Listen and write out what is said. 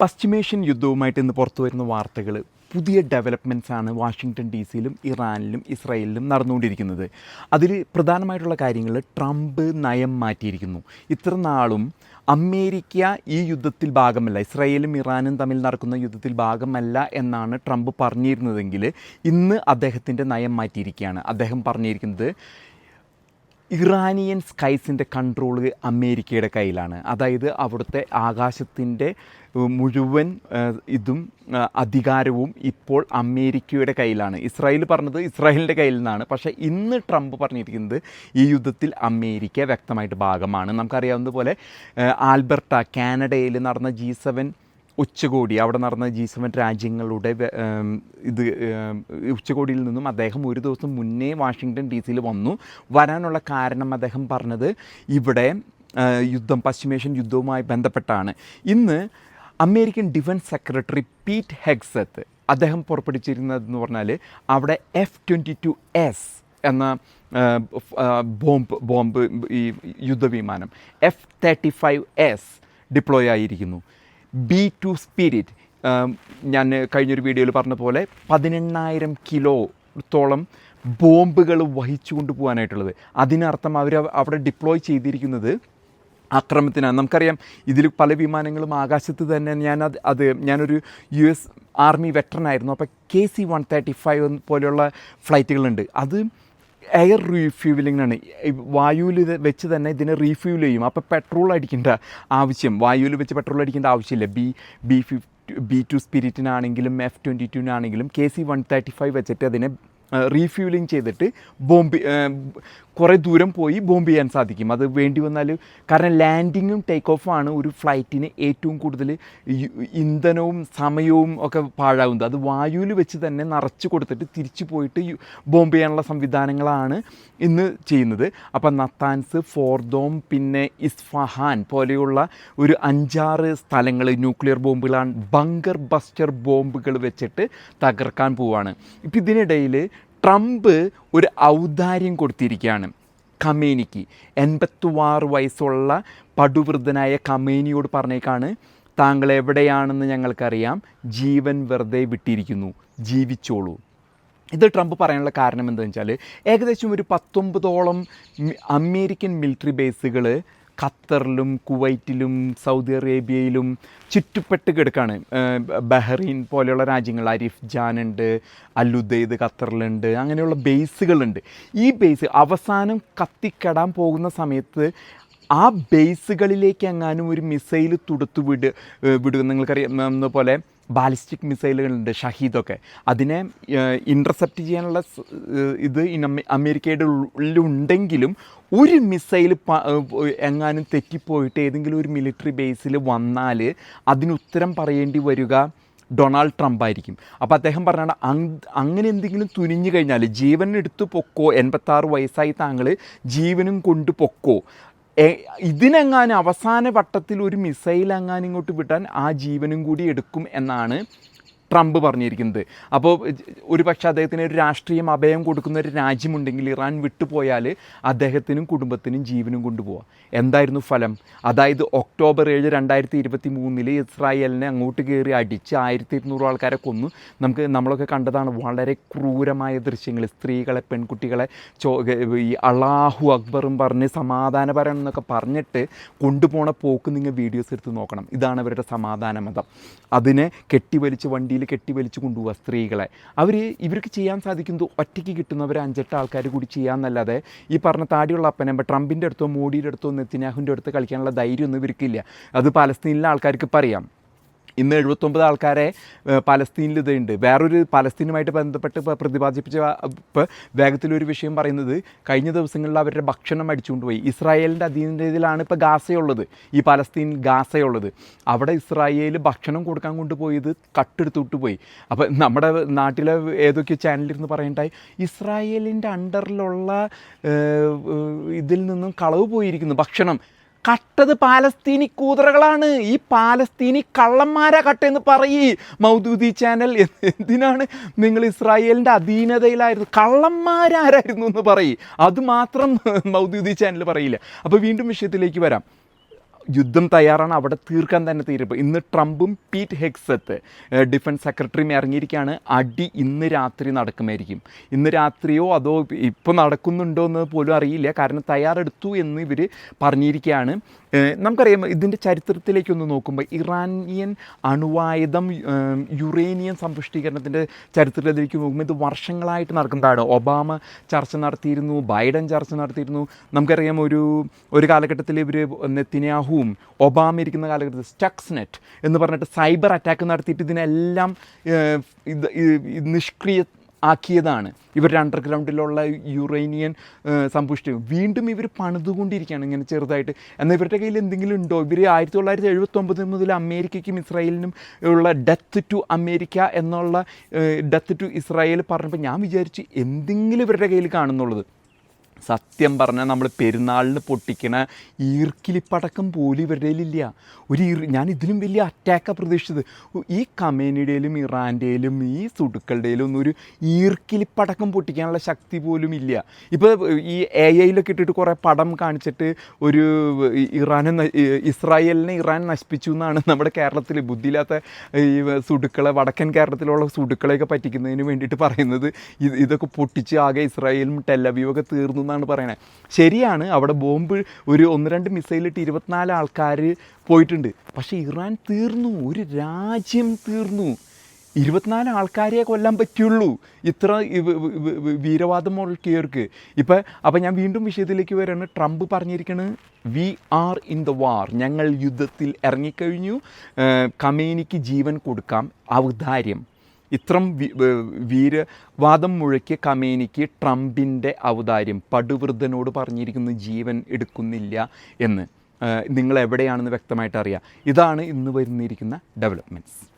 പശ്ചിമേഷ്യൻ യുദ്ധവുമായിട്ട് ഇന്ന് പുറത്തു വരുന്ന വാർത്തകൾ പുതിയ ഡെവലപ്മെന്റ്സ് ആണ് വാഷിങ്ടൺ ഡി സിയിലും ഇറാനിലും ഇസ്രായേലിലും നടന്നുകൊണ്ടിരിക്കുന്നത്. അതിൽ പ്രധാനമായിട്ടുള്ള കാര്യങ്ങൾ ട്രംപ് നയം മാറ്റിയിരിക്കുന്നു. ഇത്ര നാളും അമേരിക്ക ഈ യുദ്ധത്തിൽ ഭാഗമല്ല ഇസ്രായേലും ഇറാനും തമ്മിൽ നടക്കുന്ന യുദ്ധത്തിൽ ഭാഗമല്ല എന്നാണ് ട്രംപ് പറഞ്ഞിരുന്നതെങ്കിൽ ഇന്ന് അദ്ദേഹത്തിന്റെ നയം മാറ്റിയിരിക്കുകയാണ്. അദ്ദേഹം പറഞ്ഞിരിക്കുന്നത് ഇറാനിയൻ സ്കൈസിന്റെ കൺട്രോൾ അമേരിക്കയുടെ കയ്യിലാണ്. അതായത് അവിടുത്തെ ആകാശത്തിന്റെ മുഴുവൻ ഇതും അധികാരവും ഇപ്പോൾ അമേരിക്കയുടെ കയ്യിലാണ്. ഇസ്രായേൽ പറഞ്ഞത് ഇസ്രായേലിന്റെ കയ്യിൽ നിന്നാണ്. പക്ഷേ ഇന്ന് ട്രംപ് പറഞ്ഞിരിക്കുന്നത് ഈ യുദ്ധത്തിൽ അമേരിക്ക വ്യക്തമായിട്ട് ഭാഗമാണ്. നമുക്കറിയാവുന്നതുപോലെ പോലെ ആൽബർട്ട കാനഡയിൽ നടന്ന ജി സെവൻ ഉച്ചകോടി. അവിടെ നടന്ന ജി സെവൻ രാജ്യങ്ങളുടെ ഇത് ഉച്ചകോടിയിൽ നിന്നും അദ്ദേഹം ഒരു ദിവസം മുന്നേ വാഷിങ്ടൺ ഡി സിയിൽ വന്നു. വരാനുള്ള കാരണം അദ്ദേഹം പറഞ്ഞത് ഇവിടെ യുദ്ധം പശ്ചിമേഷ്യൻ യുദ്ധവുമായി ബന്ധപ്പെട്ടാണ്. ഇന്ന് American defence secretary Pete Hegseth അദ്ദേഹം പുറപ്പെടുവിച്ചിരുന്നതെന്ന് പറഞ്ഞാൽ അവിടെ എഫ് ട്വന്റി ടു എസ് എന്ന ബോംബ് ബോംബ് ഈ യുദ്ധവിമാനം F thirty five S deploy ആയിരിക്കുന്നു. B two spirit. ഞാൻ കഴിഞ്ഞൊരു വീഡിയോയിൽ പറഞ്ഞ പോലെ പതിനെണ്ണായിരം കിലോത്തോളം ബോംബുകൾ വഹിച്ചു കൊണ്ടുപോകാനായിട്ടുള്ളത് അതിനർത്ഥം അവർ അവിടെ ഡിപ്ലോയ് ചെയ്തിരിക്കുന്നത് ആക്രമണത്തിനാണ് നമുക്കറിയാം ഇതിൽ പല വിമാനങ്ങളും ആകാശത്ത് തന്നെ ഞാൻ അത് അത് ഞാനൊരു യു എസ് ആർമി വെറ്ററനായിരുന്നു. അപ്പോൾ K C one thirty five പോലെയുള്ള ഫ്ലൈറ്റുകളുണ്ട്. അത് എയർ റീഫ്യൂവലിംഗാണ് വായുവിൽ ഇത് വെച്ച് തന്നെ ഇതിനെ റീഫ്യൂവൽ ചെയ്യും. അപ്പോൾ പെട്രോൾ അടിക്കേണ്ട ആവശ്യം. വായുവിൽ വെച്ച് പെട്രോൾ അടിക്കേണ്ട ആവശ്യമില്ല. B B fifty B two സ്പിരിറ്റിനാണെങ്കിലും F twenty ടുവിനാണെങ്കിലും K C one thirty five വെച്ചിട്ട് അതിനെ റീഫ്യൂലിംഗ് ചെയ്തിട്ട് ബോംബ് കുറേ ദൂരം പോയി ബോംബ് ചെയ്യാൻ സാധിക്കും. അത് വേണ്ടി വന്നാൽ കാരണം ലാൻഡിങ്ങും ടേക്ക് ഓഫാണ് ഒരു ഫ്ലൈറ്റിന് ഏറ്റവും കൂടുതൽ ഇന്ധനവും സമയവും ഒക്കെ പാഴാവുന്നത്. അത് വായുവിൽ വെച്ച് തന്നെ നിറച്ച് കൊടുത്തിട്ട് തിരിച്ചു പോയിട്ട് ബോംബ് ചെയ്യാനുള്ള സംവിധാനങ്ങളാണ് ഇന്ന് ചെയ്യുന്നത്. അപ്പം നത്താൻസ് ഫോർദോം പിന്നെ ഇസ്ഫഹാൻ പോലെയുള്ള ഒരു അഞ്ചാറ് സ്ഥലങ്ങൾ ന്യൂക്ലിയർ ബോംബുകളാണ് ബങ്കർ ബസ്റ്റർ ബോംബുകൾ വെച്ചിട്ട് തകർക്കാൻ പോവാണ്. ഇപ്പം ഇതിനിടയിൽ ട്രംപ് ഒരു ഔദാര്യം കൊടുത്തിരിക്കുകയാണ്. കമേനിക്ക് എൺപത്തുവാറ് വയസ്സുള്ള പടുവൃദ്ധനായ കമേനിയോട് പറഞ്ഞേക്കാണ് താങ്കൾ എവിടെയാണെന്ന് ഞങ്ങൾക്കറിയാം. ജീവൻ വെറുതെ വിട്ടിരിക്കുന്നു. ജീവിച്ചോളൂ. ഇത് ട്രംപ് പറയാനുള്ള കാരണം എന്താണെന്ന് വെച്ചാൽ ഏകദേശം ഒരു പത്തൊമ്പതോളം അമേരിക്കൻ മിലിറ്ററി ബേസുകൾ ഖത്തറിലും കുവൈറ്റിലും സൗദി അറേബ്യയിലും ചുറ്റുപ്പെട്ട് കിടക്കാണ്. ബഹ്റൈൻ പോലെയുള്ള രാജ്യങ്ങൾ അരിഫ് ജാൻ ഉണ്ട് അല്ലുദൈദ് ഖത്തറിലുണ്ട് അങ്ങനെയുള്ള ബേസുകളുണ്ട്. ഈ ബേസ് അവസാനം കത്തിക്കെടാൻ പോകുന്ന സമയത്ത് ആ ബേസുകളിലേക്ക് എങ്ങാനും ഒരു മിസൈൽ തുടുത്തു വിട് വിടുക നിങ്ങൾക്കറിയാം പോലെ ബാലിസ്റ്റിക് മിസൈലുകളുണ്ട് ഷഹീദൊക്കെ. അതിനെ ഇന്റർസെപ്റ്റ് ചെയ്യാനുള്ള ഇത് അമേരിക്കയുടെ ഉള്ളിലുണ്ടെങ്കിലും ഒരു മിസൈൽ എങ്ങാനും തെറ്റിപ്പോയിട്ട് ഏതെങ്കിലും ഒരു മിലിറ്ററി ബേസിൽ വന്നാൽ അതിന് ഉത്തരം പറയേണ്ടി വരിക ഡൊണാൾഡ് ട്രംപ് ആയിരിക്കും. അപ്പോൾ അദ്ദേഹം പറഞ്ഞാണ് അങ്- അങ്ങനെ എന്തെങ്കിലും തുനിഞ്ഞു കഴിഞ്ഞാൽ ജീവൻ എടുത്തു പൊക്കോ എൺപത്താറ് വയസ്സായി താങ്കൾ ജീവനും കൊണ്ട് പൊക്കോ. ഇതിനെങ്ങാനും അവസാന വട്ടത്തിൽ ഒരു മിസൈൽ എങ്ങാനും ഇങ്ങോട്ട് വിട്ടാൻ ആ ജീവനും കൂടി എടുക്കും എന്നാണ് ട്രംപ് പറഞ്ഞിരിക്കുന്നത്. അപ്പോൾ ഒരു പക്ഷേ അദ്ദേഹത്തിന് ഒരു രാഷ്ട്രീയം അഭയം കൊടുക്കുന്ന ഒരു രാജ്യമുണ്ടെങ്കിൽ ഇറാൻ വിട്ടുപോയാൽ അദ്ദേഹത്തിനും കുടുംബത്തിനും ജീവനും കൊണ്ടുപോകാം എന്തായിരുന്നു ഫലം? അതായത് ഒക്ടോബർ ഏഴ് രണ്ടായിരത്തി ഇരുപത്തി മൂന്നിൽ ഇസ്രായേലിനെ അങ്ങോട്ട് കയറി അടിച്ച് ആയിരത്തി ഇരുന്നൂറ് ആൾക്കാരെ കൊന്നു. നമുക്ക് നമ്മളൊക്കെ കണ്ടതാണ് വളരെ ക്രൂരമായ ദൃശ്യങ്ങൾ സ്ത്രീകളെ പെൺകുട്ടികളെ ചോ ഈ അള്ളാഹു അക്ബറും പറഞ്ഞ് സമാധാനപരം എന്നൊക്കെ പറഞ്ഞിട്ട് കൊണ്ടുപോണ പോക്ക് നിങ്ങൾ വീഡിയോസ് എടുത്ത് നോക്കണം. ഇതാണ് അവരുടെ സമാധാന മതം അതിനെ കെട്ടിവലിച്ച് വണ്ടിയിൽ കെട്ടിവലിച്ച് കൊണ്ടുപോവുക സ്ത്രീകളെ. അവർ ഇവർക്ക് ചെയ്യാൻ സാധിക്കുന്നത് ഒറ്റയ്ക്ക് കിട്ടുന്നവർ അഞ്ചെട്ട് ആൾക്കാർ കൂടി ചെയ്യാമെന്നല്ലാതെ ഈ പറഞ്ഞ താടിയുള്ള അപ്പനെ ട്രംപിന്റെ അടുത്തോ മോഡിയുടെ അടുത്തോ നെത്തിനാഹുവിന്റെ അടുത്ത് കളിക്കാനുള്ള ധൈര്യമൊന്നും ഇവർക്കില്ല. അത് പലസ്തീനിലെ ആൾക്കാർക്ക് പറയാം ഇന്ന് എഴുപത്തൊമ്പത് ആൾക്കാരെ പലസ്തീനിൽ ഇതുണ്ട്. വേറൊരു പലസ്തീനുമായിട്ട് ബന്ധപ്പെട്ട് പ്രതിപാദിപ്പിച്ച വേഗത്തിലൊരു വിഷയം പറയുന്നത് കഴിഞ്ഞ ദിവസങ്ങളിൽ അവരുടെ ഭക്ഷണം അടിച്ചുകൊണ്ട് പോയി ഇസ്രായേലിന്റെ അധീനതയിലാണ് ഇപ്പോൾ ഗാസയുള്ളത്. ഈ പലസ്തീൻ ഗാസയുള്ളത്. അവിടെ ഇസ്രായേൽ ഭക്ഷണം കൊടുക്കാൻ കൊണ്ടുപോയത് കട്ടെടുത്തുവിട്ട് പോയി. അപ്പോൾ നമ്മുടെ നാട്ടിലെ ഏതൊക്കെ ചാനലിരുന്ന് പറയണ്ടായി ഇസ്രായേലിന്റെ അണ്ടറിലുള്ള ഇതിൽ നിന്നും കളവ് പോയിരിക്കുന്നു ഭക്ഷണം. കട്ടത് പാലസ്തീനി കൂതറകളാണ്. ഈ പാലസ്തീനി കള്ളന്മാരാ കട്ടെന്ന് പറയ്. മൗദൂദി ചാനൽ എന്തിനാണ് നിങ്ങൾ ഇസ്രായേലിന്റെ അധീനതയിലായിരുന്നു കള്ളന്മാരാരായിരുന്നു എന്ന് പറയ്. അതുമാത്രം മൗദൂദി ചാനൽ പറയില്ല. അപ്പോൾ വീണ്ടും വിഷയത്തിലേക്ക് വരാം. യുദ്ധം തയ്യാറാണ് അവിടെ തീർക്കാൻ തന്നെ തീരുമ്പോൾ ഇന്ന് ട്രംപും പീറ്റ് ഹെക്സത്ത് ഡിഫൻസ് സെക്രട്ടറിയും ഇറങ്ങിയിരിക്കുകയാണ്. അടി ഇന്ന് രാത്രി നടക്കുമായിരിക്കും. ഇന്ന് രാത്രിയോ അതോ ഇപ്പോൾ നടക്കുന്നുണ്ടോ എന്ന് പോലും അറിയില്ല. കാരണം തയ്യാറെടുത്തു എന്ന് ഇവർ പറഞ്ഞിരിക്കുകയാണ്. നമുക്കറിയാം ഇതിന്റെ ചരിത്രത്തിലേക്കൊന്ന് നോക്കുമ്പോൾ ഇറാനിയൻ അണുവായുധം യുറേനിയൻ യുറേനിയം സമ്പുഷ്ടീകരണത്തിന്റെ ചരിത്രത്തിലേക്ക് നോക്കുമ്പോൾ ഇത് വർഷങ്ങളായിട്ട് നടക്കുന്നതാണ്. ഒബാമ ചർച്ച നടത്തിയിരുന്നു ബൈഡൻ ചർച്ച നടത്തിയിരുന്നു. നമുക്കറിയാം ഒരു ഒരു കാലഘട്ടത്തിൽ ഇവർ നെത്തിന്യാഹുവും ഒബാമ ഇരിക്കുന്ന കാലഘട്ടത്തിൽ സ്റ്റക്സ് നെറ്റ് എന്ന് പറഞ്ഞിട്ട് സൈബർ അറ്റാക്ക് നടത്തിയിട്ട് ഇതിനെല്ലാം ഇത് നിഷ്ക്രിയ ആക്കിയതാണ്. ഇവരുടെ അണ്ടർഗ്രൗണ്ടിലുള്ള യുറേനിയൻ സമ്പുഷ്ടി. വീണ്ടും ഇവർ പണിതുകൊണ്ടിരിക്കുകയാണ് ഇങ്ങനെ ചെറുതായിട്ട്. എന്നാൽ ഇവരുടെ കയ്യിൽ എന്തെങ്കിലും ഉണ്ടോ? ഇവർ ആയിരത്തി തൊള്ളായിരത്തി എഴുപത്തൊമ്പത് മുതൽ അമേരിക്കയ്ക്കും ഇസ്രായേലിനും ഉള്ള ഡെത്ത് ടു അമേരിക്ക എന്നുള്ള ഡെത്ത് ടു ഇസ്രായേൽ പറഞ്ഞപ്പോൾ ഞാൻ വിചാരിച്ചു എന്തെങ്കിലും ഇവരുടെ കയ്യിൽ കാണുന്നുള്ളത്. സത്യം പറഞ്ഞാൽ നമ്മൾ പെരുന്നാളിന് പൊട്ടിക്കണ ഈർക്കിലിപ്പടക്കം പോലും ഇവരുടെ ഇല്ല ഒരു ഈർ ഞാൻ ഇതിലും വലിയ അറ്റാക്കാണ് പ്രതീക്ഷിച്ചത്. ഈ കമേനിയുടെയിലും ഇറാന്റെയിലും ഈ സുടുക്കളുടെയിലും ഒന്നും ഒരു ഈർക്കിലിപ്പടക്കം പൊട്ടിക്കാനുള്ള ശക്തി പോലും ഇല്ല. ഇപ്പോൾ ഈ എ ഐയിലൊക്കെ ഇട്ടിട്ട് കുറേ പടം കാണിച്ചിട്ട് ഒരു ഇറാനെ ഇസ്രായേലിനെ ഇറാൻ നശിപ്പിച്ചു എന്നാണ് നമ്മുടെ കേരളത്തിൽ ബുദ്ധിയില്ലാത്ത ഈ സുടുക്കളെ വടക്കൻ കേരളത്തിലുള്ള സുടുക്കളെയൊക്കെ പറ്റിക്കുന്നതിന് വേണ്ടിയിട്ട് പറയുന്നത്. ഇത് ഇതൊക്കെ പൊട്ടിച്ച് ആകെ ഇസ്രായേലും ടെല്ലവീവൊക്കെ തീർന്നു എന്നാണ് പറയുന്നത് ശരിയാണ് അവിടെ ബോംബ് ഒരു ഒന്ന് രണ്ട് മിസൈലിട്ട് ഇരുപത്തിനാല് ആൾക്കാർ പോയിട്ടുണ്ട്. പക്ഷേ ഇറാൻ തീർന്നു ഒരു രാജ്യം തീർന്നു. ഇരുപത്തിനാല് ആൾക്കാരെ കൊല്ലാൻ പറ്റുള്ളൂ. ഇത്ര വീരവാദം മുഴക്കിയവർക്ക് ഇപ്പം അപ്പം ഞാൻ വീണ്ടും വിഷയത്തിലേക്ക് വരാണ്. ട്രംപ് പറഞ്ഞിരിക്കുന്നത് we are in the war ഞങ്ങൾ യുദ്ധത്തിൽ ഇറങ്ങിക്കഴിഞ്ഞു. കമേനിക്ക് ജീവൻ കൊടുക്കാം. ഔദാര്യം. ഇത്രം വീര വാദം മുഴക്കിയ കമേനിക്ക് ട്രംപിന്റെ ഔദാര്യം പടുവൃദ്ധനോട് പറഞ്ഞിരിക്കുന്നു ജീവൻ എടുക്കുന്നില്ല എന്ന്. നിങ്ങൾ എവിടെയാണെന്ന് വ്യക്തമായിട്ട് അറിയാം. ഇതാണ് ഇന്ന് വരുന്നിരിക്കുന്ന ഡെവലപ്മെന്റ്സ്